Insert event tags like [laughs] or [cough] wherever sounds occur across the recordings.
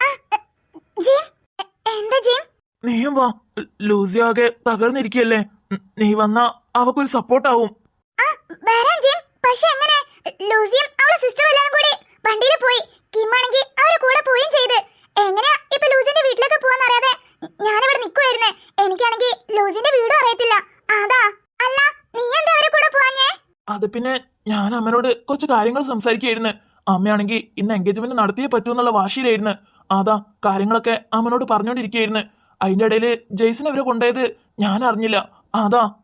A- എന്താ gym? നീയും വാ. ലൂസി ആകെ തകർന്നിരിക്കല്ലേ. നീ വന്ന അവക്കൊരു സപ്പോർട്ട് ആവും വരാം ജിം. പക്ഷെ എങ്ങനെ? ലൂസിയും അവളെ സിസ്റ്ററും എല്ലാരും കൂടി വണ്ടിയിൽ പോയി. കിമ്മാണെങ്കിൽ അവരെ കൂടെ പോവുകയും ചെയ്ത്. എങ്ങനെയാ ഇപ്പൊ ലൂസിന്റെ വീട്ടിലൊക്കെ പോവാന്ന് അറിയാതെ ഞാനിവിടെ നിൽക്കുമായിരുന്നേ എനിക്കാണെങ്കിൽ ലൂസിന്റെ വീടും അറിയത്തില്ല. അതാ. അല്ല നീ എന്താ അവരെ കൂടെ പോവാഞ്ഞേ? അത് പിന്നെ ഞാൻ അമ്മനോട് കുറച്ച് കാര്യങ്ങൾ സംസാരിക്കുകയായിരുന്നു അമ്മയാണെങ്കിൽ ഇന്ന് എൻഗേജ്മെന്റ് നടത്തിയേ പറ്റൂ എന്നുള്ള വാശിയിലായിരുന്നു. അതാ കാര്യങ്ങളൊക്കെ അമ്മനോട് പറഞ്ഞോണ്ടിരിക്കുകയായിരുന്നു. അതിന്റെ ഇടയിൽ ജെയ്സൺ അവരെ കൊണ്ടുപോയത് ഞാൻ അറിഞ്ഞില്ല. അതാ.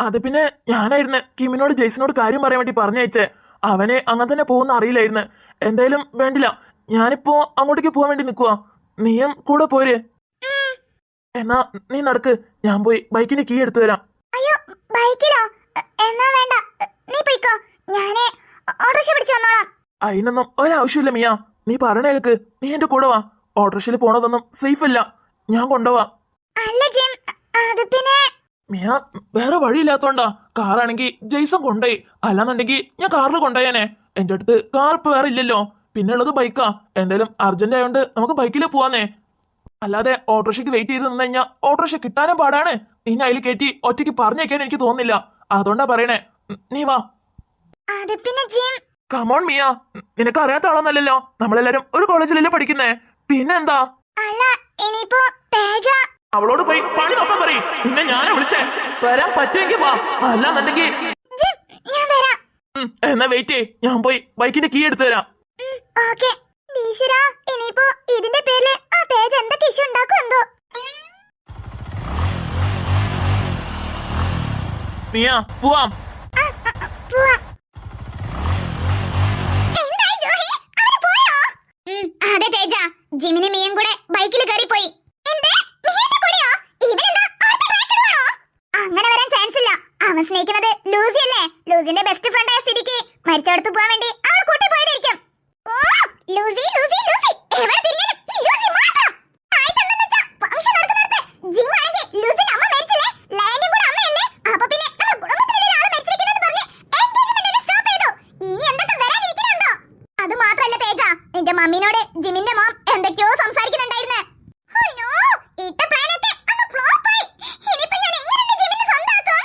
അത് പിന്നെ ഞാനായിരുന്നു കിമിനോട് ജെയ്സിനോട് കാര്യം പറയാൻ വേണ്ടി പറഞ്ഞയച്ചേ. അവനെ അങ്ങനെ തന്നെ പോകുന്ന അറിയില്ലായിരുന്നു. എന്തായാലും വേണ്ടില്ല. ഞാനിപ്പോ അങ്ങോട്ടേക്ക് പോകാൻ വേണ്ടി നിൽക്കുക നീയും കൂടെ പോര്. എന്നാ നീ നടക്ക്. ഞാൻ പോയി ബൈക്കിന്റെ കീ എടുത്തു വരാം. അയ്യോ ബൈക്കിലോ? എന്നാ വേണ്ട. നീ പോയിക്കോ. ഞാനേ ഓട്ടോറിക്ഷ പിടിച്ചു വന്നോളാം. അതിനൊന്നും ഒരാവശ്യമില്ല മിയ. നീ പറഞ്ഞ കേക്ക് നീ എന്റെ കൂടെ വാ. ഓട്ടോറിക്ഷയിൽ പോണതൊന്നും സേഫ് അല്ല ഞാൻ കൊണ്ടുപോവാ അല്ല ജിം. അത് പിന്നെ? മിയ വേറെ വഴിയില്ലാത്തോണ്ടാ. കാറാണെങ്കിൽ ജെയ്സൺ കൊണ്ടുപോയി അല്ലാന്നുണ്ടെങ്കിൽ ഞാൻ കാറിൽ കൊണ്ടുപോയാനെ എന്റെ അടുത്ത് കാർ ഇപ്പൊ വേറെ ഇല്ലല്ലോ. പിന്നെ ഉള്ളത് ബൈക്കാ എന്തായാലും അർജന്റ് ആയതുകൊണ്ട് നമുക്ക് ബൈക്കിൽ പോവാന്നേ. അല്ലാതെ ഓട്ടോറിക്ഷയ്ക്ക് വെയിറ്റ് ചെയ്ത് നിന്ന് കഴിഞ്ഞാൽ ഓട്ടോറിക്ഷ കിട്ടാനും പാടാണ്. നിന്നെ അതിൽ കയറ്റി ഒറ്റയ്ക്ക് പറഞ്ഞേക്കാൻ എനിക്ക് തോന്നുന്നില്ല. അതുകൊണ്ടാ പറയണേ. നീ വാ. അത് പിന്നെ ജിം. കമോൺ മിയ. നിനക്ക് അറിയാത്ത ആളൊന്നല്ലല്ലോ. നമ്മളെല്ലാരും ഒരു കോളേജിലല്ലേ പഠിക്കുന്നേ. പിന്നെന്താ? അല്ല ഇനിയിപ്പോ തേജ. അവളോട് പോയി പണി നോക്കാൻ പറയും. പിന്നെ ഞാനെ വിളിച്ചേ. വരാൻ പറ്റുമെങ്കിൽ വാ. അല്ലാന്നുണ്ടെങ്കിൽ ജിം ഞാൻ വരാം. ഉം, എന്നാ വെയിറ്റ് ചെയ് ഞാൻ പോയി ബൈക്കിന്റെ കീ എടുത്തു തരാം. ഓക്കെ. ഈശ്വര ഇനിയിപ്പോ ഇതിന്റെ പേരിൽ ആ തേജ എന്തൊക്കെ ഇഷ്യൂ ഉണ്ടാക്കും എന്തോ? മിയ പോവാം. ജിമിന് മിയും കൂടെ ബൈക്കിൽ കയറി പോയി എന്ത്? മിയന്റെ കൂടെയോ? ഇവനെന്താ അടുത്ത track ഇടുവാണോ? അങ്ങനെ വരാൻ ചാൻസ് ഇല്ല അവൻ സ്നേഹിക്കുന്നത് ലൂസി അല്ലേ ലൂസിന്റെ ബെസ്റ്റ് ഫ്രണ്ട് ആയ സ്ഥിതിക്ക് മരിച്ചടത്ത് പോകാൻ വേണ്ടി അവൾ കൂട്ടി പോയതായിരിക്കും ഓ, ലൂസി ലൂസി ലൂസി എവിടെ തിരിഞ്ഞാലും ഈ ലൂസി മാത്രം ആയിട്ടെന്താന്ന് വെച്ചാ ഫംഗ്ഷൻ നടക്കുന്നിടത്ത് ജിം ആണെങ്കിൽ ലൂസിന്റെ അമ്മ മരിച്ചില്ലേ ലയനും കൂടെ അമ്മയല്ലേ അപ്പൊ പിന്നെ നമ്മുടെ കുടുംബത്തിലുള്ള ഒരാൾ മരിച്ചിരിക്കുന്നെന്ന് പറഞ്ഞ് എൻഗേജ്മെന്റ് സ്റ്റോപ്പ് ചെയ്തു ഇനി എന്തൊക്കെ വരാനിരിക്കുന്നുണ്ടോ അത് മാത്രല്ല തേജ നിന്റെ മമ്മിനോട് ജിമിന്റെ മോം എന്തൊക്കെയോ സംസാരിക്കുന്നുണ്ടായിരുന്നു Oh no! ഇട്ട പ്ലാനൊക്കെ അങ്ങ് flop ആയി. ഇനിയിപ്പോ ഞാൻ എങ്ങനെ എന്റെ ജിമിനെ സ്വന്തമാക്കും?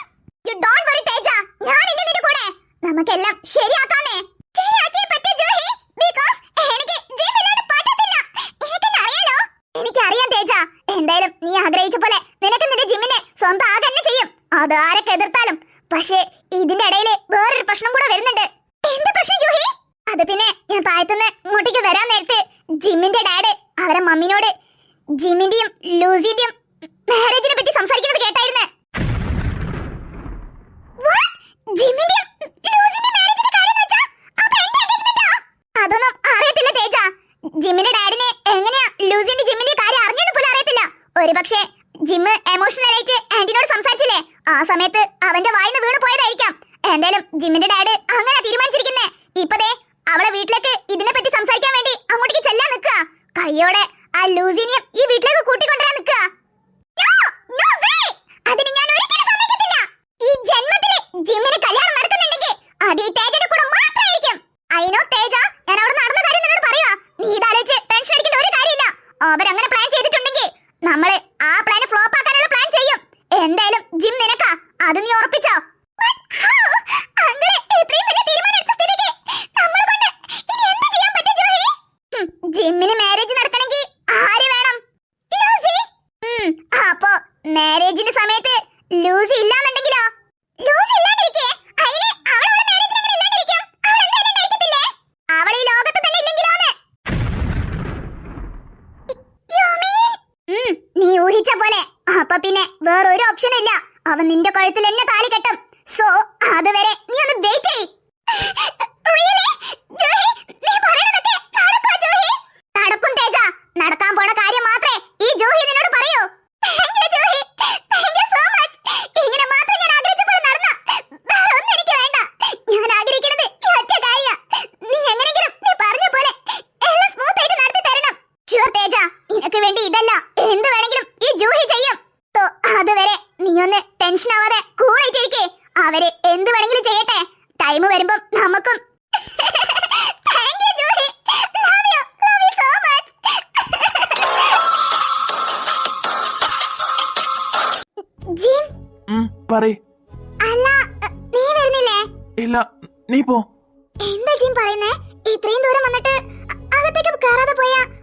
You don't worry, Teja. ഞാനില്ലേ നിന്റെ കൂടെ. നമുക്കെല്ലാം ശരിയാക്കാന്നേ ശരിയാക്കിയേ പറ്റൂ, ജൂഹി. Because എനിക്ക് ജിം ഇല്ലാണ്ട് പറ്റത്തില്ല. നിനക്കെന്നെ അറിയാലോ. എനിക്കറിയാം തേജ എന്തായാലും നീ ആഗ്രഹിച്ച പോലെ നിനക്ക് നിന്റെ ജിമ്മിനെ സ്വന്തം ആകന്നെ ചെയ്യും അത് ആരൊക്കെ എതിർത്താലും പക്ഷേ ഇതിന്റെ ഇടയിൽ വേറൊരു പ്രശ്നം കൂടെ വരുന്നുണ്ട് എന്ത് പ്രശ്നം ജൂഹി അത് പിന്നെ ഞാൻ താഴത്തുനിന്ന് ഇങ്ങോട്ടേക്ക് വരാൻ നേരത്ത് ജിമ്മിന്റെ ഡാഡ് അവരെ മമ്മിനോട് ജിമ്മിന്റെയും ലൂസിന്റെയും മാരേജിനെ പറ്റി സംസാരിക്കുന്നത് കേട്ടായിരുന്നു What? ലൂസിന്റെ മാരേജിന്റെ കാര്യം വെച്ചാ? അപ്പൊ എന്റെ ആ? അതൊന്നും അറിയത്തില്ല തേജ ജിമ്മിന്റെ ഡാഡിനെ എങ്ങനെയാ ലൂസിന്റെ ജിമ്മിന്റെ കാര്യം അറിഞ്ഞെന്ന് പോലും അറിയത്തില്ല ഒരുപക്ഷെ ജിമ്മ് എമോഷണൽ ആയിട്ട് ആന്റിനോട് സംസാരിച്ചില്ലേ ആ സമയത്ത് അവന്റെ വായിന്ന് വീണ് പോയതായിരിക്കാം എന്തായാലും ജിമ്മിന്റെ ഡാഡ് അങ്ങനെ തീരുമാനിച്ചിരിക്കുന്നേ ഇപ്പതേ അവളെ വീട്ടിലേക്ക് ഇതിനെ പറ്റി സംസാരിക്കാൻ വേണ്ടി അങ്ങോട്ടേക്ക് ചെല്ലാൻ നിൽക്കുക കയ്യോടെ അവരങ്ങനെ കെട്ടും. സോ അതുവരെ നീ ഒന്ന് വെയിറ്റ് ചെയ് പറയ്. അല്ല നീ വരുന്നില്ലേ? ഇല്ല നീ പോ. എന്താ പറയുന്നേ? ഇത്രയും ദൂരം വന്നിട്ട് അ- അകത്തേക്ക് കയറാതെ പോയാ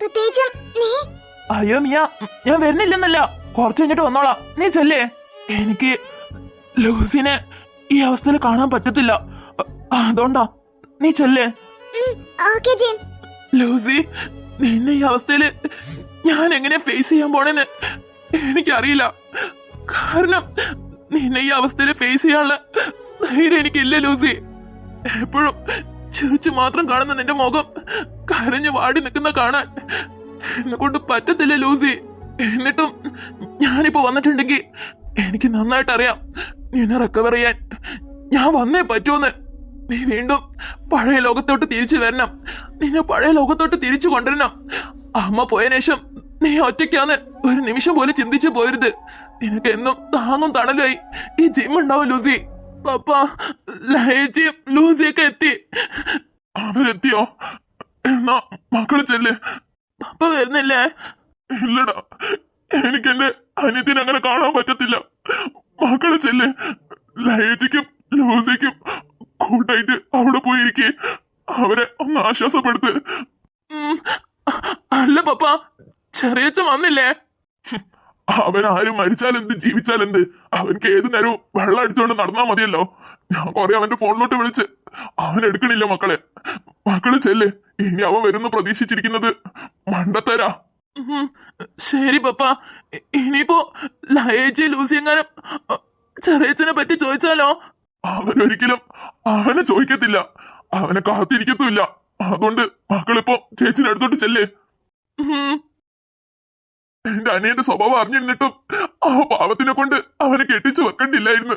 പ്രത്യേകിച്ചും നീ? അയ്യോ മിയ ഞാൻ വരുന്നില്ലെന്നല്ല. കുറച്ച് കഴിഞ്ഞിട്ട് വന്നോളാം. നീ ചെല്ലേ. എനിക്ക് ലൂസിനെ ഈ അവസ്ഥയിൽ കാണാൻ പറ്റത്തില്ല. അതുകൊണ്ടാ നീ ചെല്ലേ. ലൂസി നിന്നെ ഈ അവസ്ഥയിൽ ഞാൻ എങ്ങനെ ഫേസ് ചെയ്യാൻ പോണെന്ന് എനിക്കറിയില്ല. കാരണം നിന്നെ ഈ അവസ്ഥയിൽ ഫേസ് ചെയ്യാനുള്ള ധൈര്യം എനിക്കില്ല ലൂസി. എപ്പോഴും ചിരിച്ചു മാത്രം കാണുന്ന നിന്റെ മുഖം കരഞ്ഞു വാടി നിൽക്കുന്ന കാണാൻ എന്നെ കൊണ്ട് പറ്റത്തില്ല ലൂസി. എന്നിട്ടും ഞാനിപ്പോ വന്നിട്ടുണ്ടെങ്കിൽ എനിക്ക് നന്നായിട്ട് അറിയാം നിന്നെ റിക്കവർ ചെയ്യാൻ ഞാൻ വന്നേ പറ്റൂന്ന്. നീ വീണ്ടും പഴയ ലോകത്തോട്ട് തിരിച്ചു വരണം. നിന്നെ പഴയ ലോകത്തോട്ട് തിരിച്ചു കൊണ്ടുവരണം. അമ്മ പോയതിനു ശേഷം നീ ഒറ്റയ്ക്കാന്ന് ഒരു നിമിഷം പോലും ചിന്തിച്ചു പോരുത്. നിനക്ക് എന്നും താങ്ങും തണലായി ഈ ജിം ഉണ്ടാവും ലൂസി. പപ്പ ലയച്ചിയും ലൂസിയൊക്കെ എത്തി. അവരെത്തിയോ? എന്നാ മക്കൾ ചെല്ലേ. പപ്പ വരുന്നില്ലേ? ഇല്ലടാ എനിക്ക് എന്റെ അനിയത്തിനെ അങ്ങനെ കാണാൻ പറ്റത്തില്ല. മക്കൾ ചെല്ലേ. ലയച്ചിക്കും ലൂസിക്കും കൂട്ടായിട്ട് അവിടെ പോയിരിക്കെ. അവരെ ഒന്ന് ആശ്വാസപ്പെടുത്ത്. അല്ല പപ്പ ചെറിയച്ച വന്നില്ലേ? അവൻ ആരും മരിച്ചാലെന്ത് ജീവിച്ചാലെന്ത് അവൻക്ക് ഏത് നേരവും വെള്ളം അടിച്ചുകൊണ്ട് നടന്നാ മതിയല്ലോ. ഞാൻ കൊറേ അവന്റെ ഫോണിലോട്ട് വിളിച്ച് അവൻ എടുക്കണില്ല മക്കളെ. മക്കൾ ചെല്ല്. ഇനി അവൻ വരുന്നു പ്രതീക്ഷിച്ചിരിക്കുന്നത് മണ്ടത്തരാ. ശരി പപ്പ. ഇനിയിപ്പോ ലയേച്ചി ലൂസിയെങ്ങാനും ചെറിയച്ഛനെ പറ്റി ചോദിച്ചാലോ? അവനൊരിക്കലും അവനെ ചോദിക്കത്തില്ല. അവനെ കാത്തിരിക്കത്തുമില്ല. അതുകൊണ്ട് മക്കളിപ്പോ ചേച്ചിയുടെ അടുത്തോട്ട് ചെല്ലേ. എന്റെ അനിയന്റെ സ്വഭാവം അറിഞ്ഞിരുന്നിട്ടും ആ പാവത്തിനെ കൊണ്ട് അവനെ കെട്ടിച്ചു വെക്കണ്ടില്ലായിരുന്നു.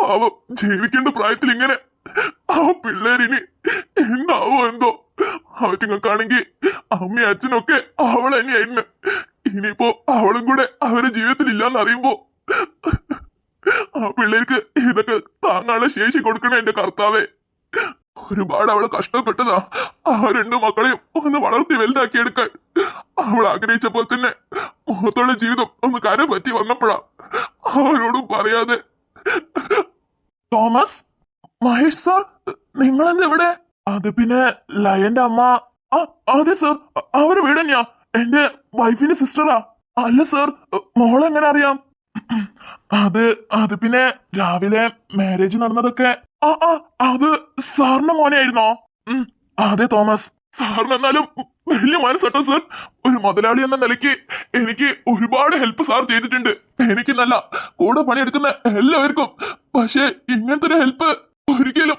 പാവം ജീവിക്കേണ്ട പ്രായത്തിൽ ഇങ്ങനെ ആ പിള്ളേരിനി എന്താവോ എന്തോ. അവറ്റുങ്ങൾക്കാണെങ്കിൽ അമ്മയും അച്ഛനൊക്കെ അവൾ തന്നെയായിരുന്നു. ഇനിയിപ്പോ അവളും കൂടെ അവരുടെ ജീവിതത്തിൽ ഇല്ലാന്ന് അറിയുമ്പോ ആ പിള്ളേർക്ക് ഇതൊക്കെ താങ്ങാനുള്ള ശേഷി കൊടുക്കണേ എന്റെ കർത്താവേ. ഒരുപാട് അവൾ കഷ്ടപ്പെട്ടതാ. ആ രണ്ടു മക്കളെയും ഒന്ന് വളർത്തി വലുതാക്കിയെടുക്കാൻ അവൾ ആഗ്രഹിച്ചപ്പോൾ തന്നെ മുഖത്തുള്ള ജീവിതം ഒന്ന് കര പറ്റി വന്നപ്പോഴാ അവരോടും പറയാതെ. തോമസ്? മഹേഷ് സാർ നിങ്ങൾ ഇവിടെ? അത് പിന്നെ ലയന്റെ അമ്മ. ആ അതെ സാർ അവർ വീട് തന്നെയാ. എന്റെ വൈഫിന്റെ സിസ്റ്ററാ അല്ല സാർ മോളെങ്ങനെ അറിയാം? അത് അത് പിന്നെ രാവിലെ മാരേജ് നടന്നതൊക്കെ. ആ ആ അത് സാറിന്റെ മോനെ ആയിരുന്നോ? അതെ തോമസ്. സാറിന് എന്നാലും വലിയ മനസ്സട്ടോ സാർ ഒരു മുതലാളി എന്ന നിലയ്ക്ക് എനിക്ക് ഒരുപാട് ഹെൽപ്പ് സാർ ചെയ്തിട്ടുണ്ട്. എനിക്ക് നല്ല കൂടെ പണിയെടുക്കുന്ന എല്ലാവർക്കും. പക്ഷേ ഇങ്ങനത്തെ ഒരു ഹെൽപ്പ് ഒരിക്കലും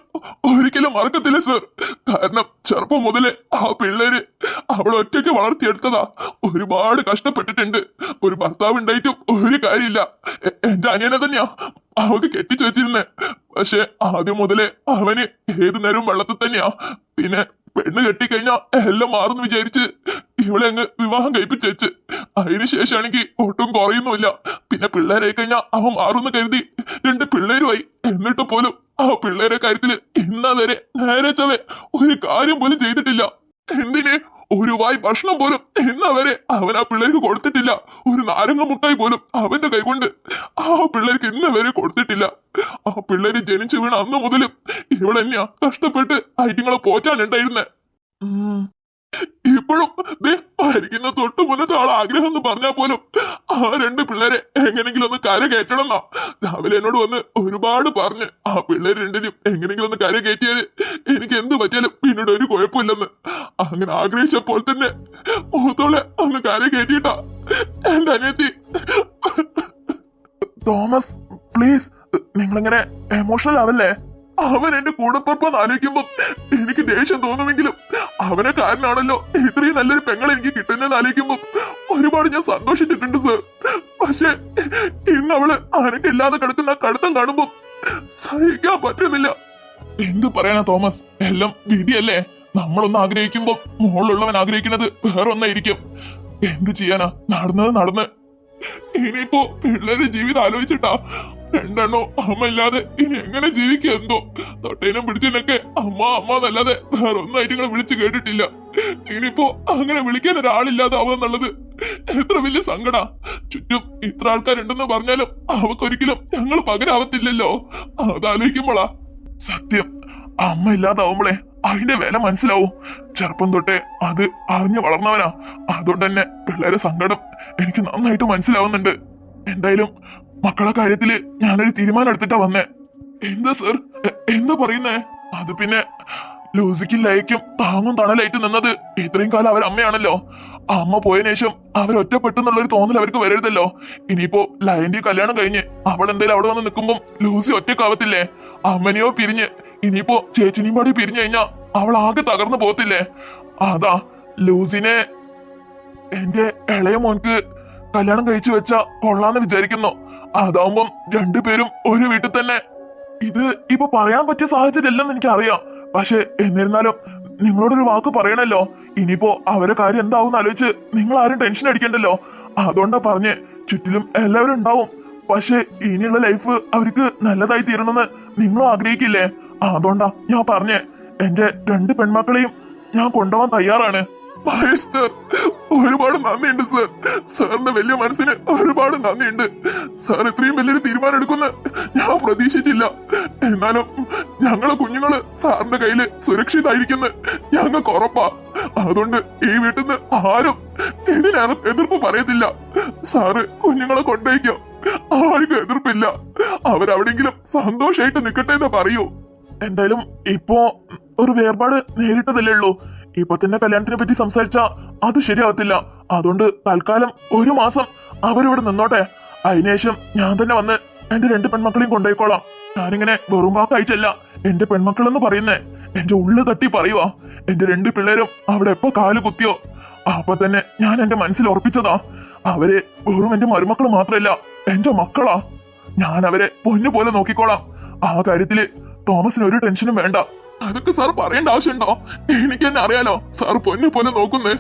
ഒരിക്കലും മറക്കത്തില്ല സർ കാരണം ചെറുപ്പം മുതലേ ആ പിള്ളേര് അവളെ ഒറ്റയ്ക്ക് വളർത്തിയെടുത്തതാ. ഒരുപാട് കഷ്ടപ്പെട്ടിട്ടുണ്ട്. ഒരു ഭർത്താവ് ഉണ്ടായിട്ടും ഒരു കാര്യമില്ല. എന്റെ അനിയനെ തന്നെയാ അവക്ക് കെട്ടിച്ചു വെച്ചിരുന്നേ. പക്ഷെ ആദ്യം മുതലേ അവന് ഏതു നേരവും വെള്ളത്തിൽ തന്നെയാ. പിന്നെ പെണ്ണ് കെട്ടിക്കഴിഞ്ഞാ എല്ലാം മാറുന്നു വിചാരിച്ച് ഇവളെ അങ്ങ് വിവാഹം കഴിപ്പിച്ചേച്ച്. അതിനുശേഷമാണെങ്കിൽ അതിന് ശേഷമാണെങ്കിൽ ഒട്ടും കുറയുന്നുമില്ല. പിന്നെ പിള്ളേരെ കഴിഞ്ഞാ അവൻ മാറുന്നു കരുതി രണ്ട് പിള്ളേരുമായി. എന്നിട്ട് പോലും ആ പിള്ളേരെ കാര്യത്തിൽ ഇന്നാ വരെ നേരെ ചവേ ഒരു കാര്യം പോലും ചെയ്തിട്ടില്ല. എന്തിന് ഒരു വായ് ഭക്ഷണം പോലും ഇന്നവരെ അവൻ ആ പിള്ളേർക്ക് കൊടുത്തിട്ടില്ല. ഒരു നാരങ്ങ മുട്ടായി പോലും അവന്റെ കൈകൊണ്ട് ആ പിള്ളേർക്ക് ഇന്നവരെ കൊടുത്തിട്ടില്ല. ആ പിള്ളേര് ജനിച്ചു വീണ അന്ന് മുതലും ഇവളെന്നെയാ കഷ്ടപ്പെട്ട് ഐറ്റിങ്ങളെ പോറ്റാനുണ്ടായിരുന്നേ ഇപ്പോഴും ദേ ഭരിക്കുന്ന തൊട്ട് മുന്നത്തെ ആൾ ആഗ്രഹം എന്ന് പറഞ്ഞാൽ പോലും ആ രണ്ട് പിള്ളേരെ എങ്ങനെങ്കിലും ഒന്ന് കര കയറ്റണം എന്നാ രാവിലെ എന്നോട് വന്ന് ഒരുപാട് പറഞ്ഞ് ആ പിള്ളേർ രണ്ടിനും എങ്ങനെങ്കിലും ഒന്ന് കര കയറ്റിയാൽ എനിക്ക് എന്ത് പറ്റിയാലും പിന്നീട് ഒരു കുഴപ്പമില്ലെന്ന്. അങ്ങനെ ആഗ്രഹിച്ചപ്പോൾ തന്നെ മൂത്തോളെ ഒന്ന് കര കയറ്റിയിട്ടാ എന്റെ അനിയത്തി. തോമസ് പ്ലീസ് നിങ്ങളിങ്ങനെ എമോഷണൽ ആവല്ലേ? അവൻ എന്റെ കൂടപ്പുറപ്പെന്ന് ആലോചിക്കുമ്പോ എനിക്ക് ദേഷ്യം തോന്നുമെങ്കിലും അവനെ കാരനാണല്ലോ. ഇത്രയും നല്ലൊരു പെങ്ങൾ എനിക്ക് കിട്ടുന്നതെന്ന് ആലോചിക്കുമ്പോ ഒരുപാട് ഞാൻ സന്തോഷിച്ചിട്ടുണ്ട് സർ പക്ഷെ ഇന്ന് അവൾ ആനക്കില്ലാതെ കിടക്കുന്ന കടുത്തം കാണുമ്പോ സഹിക്കാൻ പറ്റുന്നില്ല. എന്ത് പറയാനാ തോമസ്? എല്ലാം വിധിയല്ലേ? നമ്മളൊന്ന് ആഗ്രഹിക്കുമ്പോ മുകളിലുള്ളവൻ ആഗ്രഹിക്കുന്നത് വേറൊന്നായിരിക്കും. എന്ത് ചെയ്യാനാ? നടന്നത് നടന്ന്. ഇനിയിപ്പോ പിള്ളേരുടെ ജീവിതം ആലോചിച്ചിട്ടാ രണ്ടെണ്ണോ അമ്മ ഇല്ലാതെ ഇനി എങ്ങനെ ജീവിക്കുക എന്തോ? തൊട്ടേനും പിടിച്ചതിനൊക്കെ അമ്മ അമ്മ എന്നല്ലാതെ വേറെ ഒന്നായിട്ട് ഇങ്ങനെ വിളിച്ചു കേട്ടിട്ടില്ല. ഇനിയിപ്പോ അങ്ങനെ വിളിക്കാൻ ഒരാളില്ലാതെ ആവുക എന്നുള്ളത് എത്ര വലിയ സങ്കട. ചുറ്റും ഇത്ര ആൾക്കാരുണ്ടെന്ന് പറഞ്ഞാലും അവക്കൊരിക്കലും ഞങ്ങൾ പകരാവത്തില്ലല്ലോ. അതാലോചിക്കുമ്പോളാ. സത്യം അമ്മ ഇല്ലാതാവുമ്പളെ അതിന്റെ വില മനസ്സിലാവും. ചെറുപ്പം തൊട്ടേ അത് അറിഞ്ഞു വളർന്നവനാ. അതുകൊണ്ട് തന്നെ പിള്ളേരെ സങ്കടം എനിക്ക് നന്നായിട്ട് മനസ്സിലാവുന്നുണ്ട്. എന്തായാലും മക്കളെ കാര്യത്തിൽ ഞാനൊരു തീരുമാനം എടുത്തിട്ടാ വന്നേ. എന്താ സർ? എന്താ പറയുന്നേ? അത് പിന്നെ ലൂസിക്കും ലയക്കും താങ്ങും തണലായിട്ട് നിന്നത്. ഇത്രയും കാലം അവർ അമ്മയാണല്ലോ. അമ്മ പോയതിനു ശേഷം അവർ ഒറ്റപ്പെട്ടെന്നുള്ളൊരു തോന്നൽ അവർക്ക് വരരുതല്ലോ. ഇനിയിപ്പോ ലയന്റെ കല്യാണം കഴിഞ്ഞ് അവൾ എന്തായാലും അവിടെ വന്ന് നിൽക്കുമ്പോൾ ലൂസി ഒറ്റക്കാവത്തില്ലേ? അമ്മനെയോ പിരിഞ്ഞ് ഇനിയിപ്പോ ചേച്ചിനെയും പാടി പിരിഞ്ഞു കഴിഞ്ഞാ അവൾ ആകെ തകർന്നു പോകത്തില്ലേ? അതാ ലൂസിനെ എന്റെ ഇളയ മോൻക്ക് കല്യാണം കഴിച്ചു വെച്ച കൊള്ളാന്ന് വിചാരിക്കുന്നു. അതാവുമ്പം രണ്ടുപേരും ഒരു വീട്ടിൽ തന്നെ. ഇത് ഇപ്പൊ പറയാൻ പറ്റിയ സാഹചര്യമല്ലെന്ന് എനിക്കറിയാം. പക്ഷെ എന്നിരുന്നാലും നിങ്ങളോടൊരു വാക്ക് പറയണല്ലോ. ഇനിയിപ്പോ അവരെ കാര്യം എന്താവും ആലോചിച്ച് നിങ്ങൾ ആരും ടെൻഷൻ അടിക്കണ്ടല്ലോ. അതുകൊണ്ടാ പറഞ്ഞ് ചുറ്റിലും എല്ലാവരും ഉണ്ടാവും. പക്ഷെ ഇനിയുള്ള ലൈഫ് അവർക്ക് നല്ലതായി തീരണമെന്ന് നിങ്ങളും ആഗ്രഹിക്കില്ലേ? അതുകൊണ്ടാ ഞാൻ പറഞ്ഞേ. എന്റെ രണ്ട് പെൺമക്കളെയും ഞാൻ കൊണ്ടുപോകാൻ തയ്യാറാണ്. ഒരുപാട് നന്ദിയുണ്ട് സർ. സാറിന്റെ വലിയ മനസ്സിന് ഒരുപാട് നന്ദിയുണ്ട്. സാർ ഇത്രയും വലിയൊരു തീരുമാനം എടുക്കുന്ന ഞാൻ പ്രതീക്ഷിച്ചില്ല. എന്നാലും ഞങ്ങളെ കുഞ്ഞുങ്ങൾ സാറിന്റെ കയ്യിൽ സുരക്ഷിതായിരിക്കുന്ന ഞങ്ങൾക്ക് ഉറപ്പാ. അതുകൊണ്ട് ഈ വീട്ടിൽ നിന്ന് ആരും എതിനാണ് എതിർപ്പ് പറയത്തില്ല. സാറ് കുഞ്ഞുങ്ങളെ കൊണ്ടേക്കോ. ആർക്കും എതിർപ്പില്ല. അവരവിടെങ്കിലും സന്തോഷായിട്ട് നിക്കട്ടെ എന്ന് പറയൂ. എന്തായാലും ഇപ്പോ ഒരു വേർപാട് നേരിട്ടതല്ലേ ഉള്ളൂ. ഇപ്പൊ തന്നെ കല്യാണത്തിനെ പറ്റി സംസാരിച്ച അത് ശരിയാവത്തില്ല. അതുകൊണ്ട് തൽക്കാലം ഒരു മാസം അവരിവിടെ നിന്നോട്ടെ. അതിനുശേഷം ഞാൻ തന്നെ വന്ന് എന്റെ രണ്ട് പെൺമക്കളെയും കൊണ്ടുപോയിക്കോളാം ഞാനിങ്ങനെ വെറും വാക്കായിട്ടല്ല എന്റെ പെൺമക്കൾ എന്ന് പറയുന്നേ. എന്റെ ഉള്ളു തട്ടി പറയുവാ. എന്റെ രണ്ട് പിള്ളേരും അവിടെ എപ്പോ കാൽ കുത്തിയോ? അപ്പൊ തന്നെ ഞാൻ എന്റെ മനസ്സിൽ ഉറപ്പിച്ചതാ. അവരെ വെറും എന്റെ മരുമക്കൾ മാത്രമല്ല എന്റെ മക്കളാ. ഞാൻ അവരെ പൊന്നു പോലെ നോക്കിക്കോളാം. ആ കാര്യത്തിൽ തോമസിന് ഒരു ടെൻഷനും വേണ്ട. അതൊക്കെ സാർ പറയേണ്ട ആവശ്യമുണ്ടോ? എനിക്ക് തന്നെ അറിയാലോ. സാർ പൊന്നെ പോലെ നോക്കുന്നേ.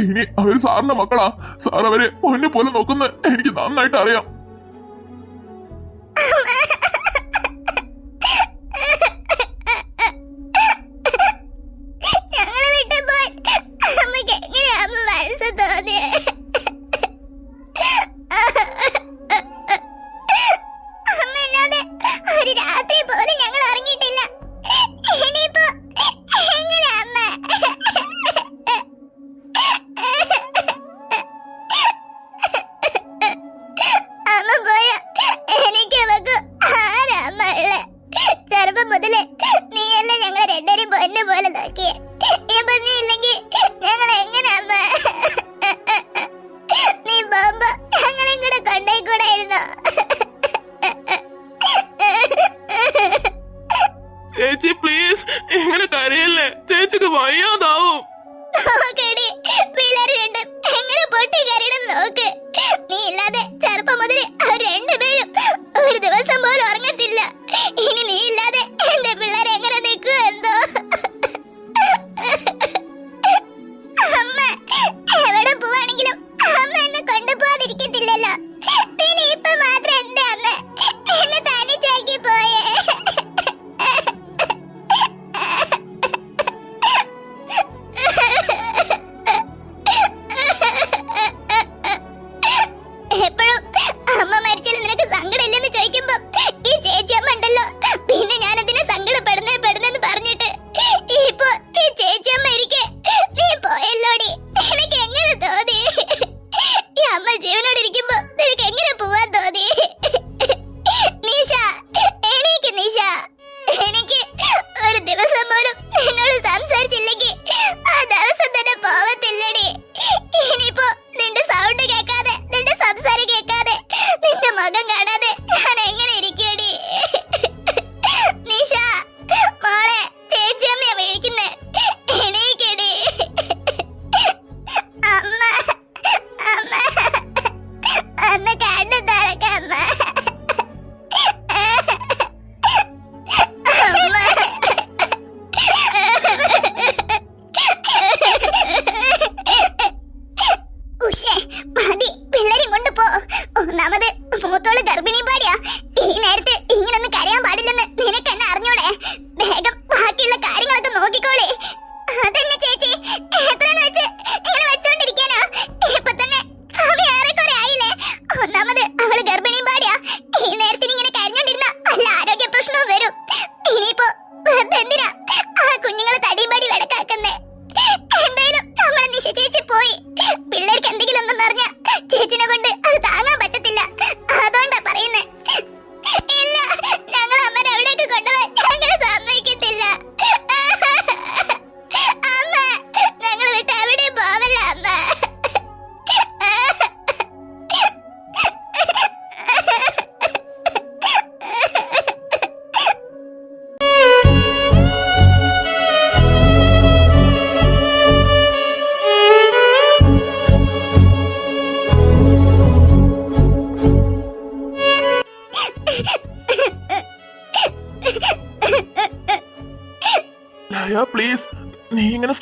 ഇനി അവർ സാറിന്റെ മക്കളാ. സാർ അവരെ പൊന്നെ പോലെ നോക്കുന്ന. എനിക്ക് നന്നായിട്ട് അറിയാം. [laughs]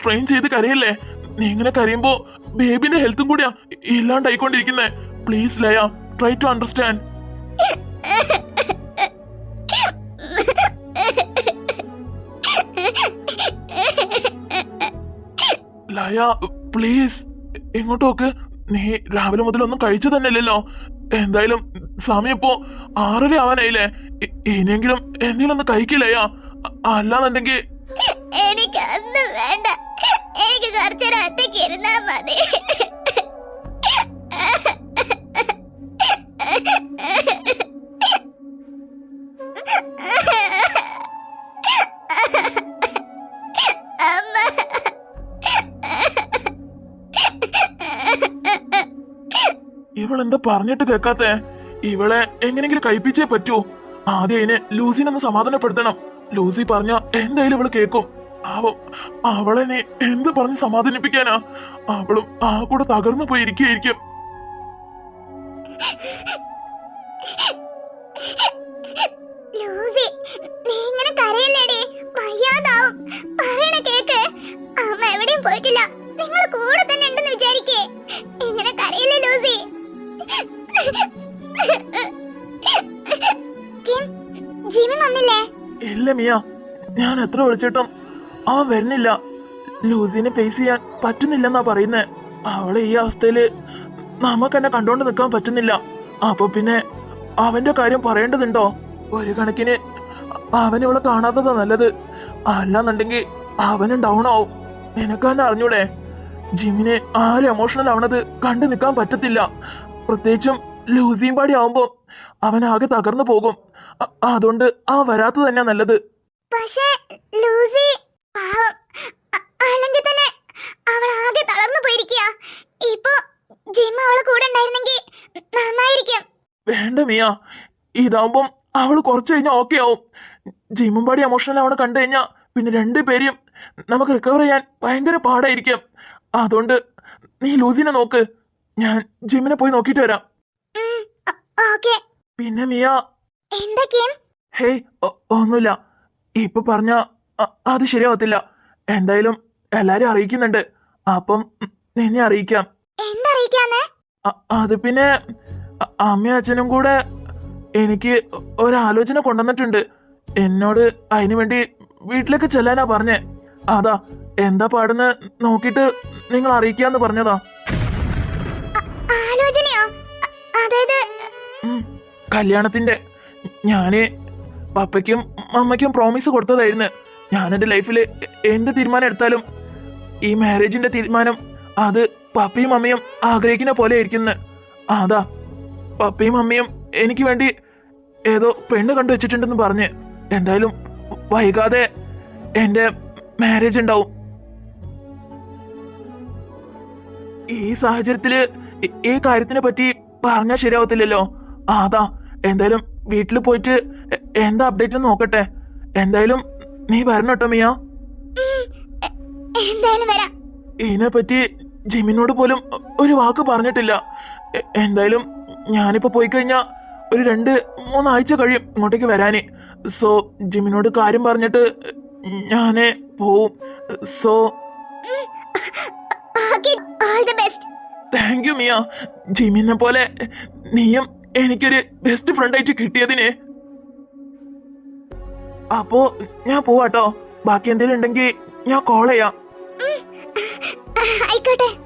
സ്ട്രെയിൻ ചെയ്ത് കരയല്ലേ? നീ ഇങ്ങനെ കരയുമ്പോ ബേബിന്റെ ഹെൽത്തും കൂടിയാ ഇല്ലാണ്ടായിക്കൊണ്ടിരിക്കുന്നേ. Please Laya try to understand Laya please എങ്ങോട്ടോക്ക്? നീ രാവിലെ മുതൽ ഒന്നും കഴിച്ചു തന്നെയല്ലല്ലോ. എന്തായാലും സമയം ഇപ്പോ ആറര ആവാനായില്ലേ? ഇനിയെങ്കിലും എന്തെങ്കിലും ഒന്ന് കഴിക്കില്ലയാ അല്ലാന്നുണ്ടെങ്കിൽ എനിക്ക് വേണ്ട. കുറച്ചൊരു ഒറ്റയ്ക്ക് ഇരുന്നാ മതി. ഇവളെന്താ പറഞ്ഞിട്ട് കേക്കാത്തേ? ഇവളെ എങ്ങനെങ്കിലും കഴിപ്പിച്ചേ പറ്റൂ. ആദ്യം അതിനെ ലൂസിനൊന്ന് സമാധാനപ്പെടുത്തണം. ലൂസി പറഞ്ഞ എന്തായാലും ഇവൾ കേക്കും അവ അവളെ നീ എന്ത് പറഞ്ഞ് സമാധാനിപ്പിക്കാനാ? അവളും ആ കൂടെ തകർന്നു പോയിരിക്കും ലൂസി നീ ഇങ്ങനെ കരയല്ലേടി? വയ്യാതാവും. പറയണ കേക്ക്. അമ്മ എവിടെയും പോയിട്ടില്ല. നിങ്ങൾ കൂടെ തന്നെ ഉണ്ടെന്ന് വിചാരിക്കേ. ഇങ്ങനെ കരയില്ലേ ലൂസി? കിം, ജിമി വന്നില്ലേ? ഇല്ല മിയ. ഞാൻ എത്ര വിളിച്ചിട്ടും അവൻ വരുന്നില്ല. ലൂസിനെ ഫേസ് ചെയ്യാൻ പറ്റുന്നില്ലെന്നാ പറയുന്നത് അവളെ ഈ അവസ്ഥയിൽ നമുക്കെന്നെ കണ്ടോണ്ട് നിൽക്കാൻ പറ്റുന്നില്ല. അപ്പൊ പിന്നെ അവന്റെ കാര്യം പറയേണ്ടതുണ്ടോ? ഒരു കണക്കിന് അവൻ ഇവളെ കാണാത്തതാ നല്ലത്. അല്ലാന്നുണ്ടെങ്കിൽ അവനും ഡൗൺ ആവും. നിനക്ക് അറിഞ്ഞൂടെ? ജിമ്മിനെ ആരും എമോഷണൽ ആവണത് കണ്ടു നിൽക്കാൻ പറ്റത്തില്ല. പ്രത്യേകിച്ചും ലൂസിയും പാടി ആവുമ്പോ അവൻ ആകെ തകർന്നു പോകും. അതുകൊണ്ട് ആ വരാത്തത് തന്നെയാ നല്ലത്. പക്ഷേ ലൂസി പാവം. അല്ലെങ്കിൽ തന്നെ അവൾ ആകെ തളർന്നു പോയിരിക്കുക. ഇപ്പോ ജിം അവളെ കൂടെ ഉണ്ടായിരുന്നെങ്കിൽ നന്നായിരിക്കും. വേണ്ട മിയ. ഇതാവുമ്പം അവൾ കുറച്ച് കഴിഞ്ഞാൽ ഓക്കെ ആവും. ജിമ്മും പാടി എമോഷണൽ അവളെ കണ്ടു കഴിഞ്ഞാൽ പിന്നെ രണ്ടുപേരെയും നമുക്ക് റിക്കവർ ചെയ്യാൻ ഭയങ്കര പാടായിരിക്കും. അതുകൊണ്ട് നീ ലൂസിനെ നോക്ക്. ഞാൻ ജിമ്മിനെ പോയി നോക്കിട്ട് വരാം. പിന്നെ മിയ. ഹേയ് ഒന്നുമില്ല. ഇപ്പൊ പറഞ്ഞ അത് ശരിയാവത്തില്ല. എന്തായാലും എല്ലാരും അറിയിക്കുന്നുണ്ട്. അപ്പം നിന്നെ അറിയിക്കാം. അത് പിന്നെ അമ്മയും അച്ഛനും കൂടെ എനിക്ക് ഒരാലോചന കൊണ്ടുവന്നിട്ടുണ്ട്. എന്നോട് അതിനു വേണ്ടി വീട്ടിലേക്ക് ചെല്ലാനാ പറഞ്ഞേ. അതാ എന്താ പാടുന്ന് നോക്കിട്ട് നിങ്ങൾ അറിയിക്കാന്ന് പറഞ്ഞതാ. കല്യാണത്തിന്റെ ഞാൻ പപ്പയ്ക്കും അമ്മയ്ക്കും പ്രോമിസ് കൊടുത്തതായിരുന്നു. ഞാൻ എന്റെ ലൈഫിൽ എന്ത് തീരുമാനം എടുത്താലും ഈ മാരേജിന്റെ തീരുമാനം അത് പപ്പയും അമ്മയും ആഗ്രഹിക്കുന്ന പോലെ ആയിരിക്കുന്നു അതാ പപ്പയും അമ്മയും എനിക്ക് വേണ്ടി ഏതോ പെണ്ണ് കണ്ടു വെച്ചിട്ടുണ്ടെന്ന് പറഞ്ഞ് എന്തായാലും വൈകാതെ എന്റെ മാരേജ് ഉണ്ടാവും. ഈ സാഹചര്യത്തിൽ ഈ- കാര്യത്തിനെ പറ്റി പറഞ്ഞാൽ ശരിയാവത്തില്ലല്ലോ. അതാ എന്തായാലും വീട്ടിൽ പോയിട്ട് എന്താ അപ്ഡേറ്റ് നോക്കട്ടെ. എന്തായാലും നീ വരണം കേട്ടോ മിയ? എന്തായാലും വരാം. ഇതിനെ പറ്റി ജിമിനോട് പോലും ഒരു വാക്ക് പറഞ്ഞിട്ടില്ല. എന്തായാലും ഞാനിപ്പോ പോയി കഴിഞ്ഞാ ഒരു രണ്ട് മൂന്നാഴ്ച കഴിയും ഇങ്ങോട്ടേക്ക് വരാന്. സോ ജിമിനോട് കാര്യം പറഞ്ഞിട്ട് ഞാൻ പോവും. So thank you Miya. ജിമിനെ പോലെ നീയും എനിക്കൊരു ബെസ്റ്റ് ഫ്രണ്ട് ആയിട്ട് കിട്ടിയതിന് അപ്പോ ഞാൻ പോവാട്ടോ. ബാക്കി എന്തെങ്കിലും ഉണ്ടെങ്കിൽ ഞാൻ കോൾ ചെയ്യാം. ആയിക്കോട്ടെ.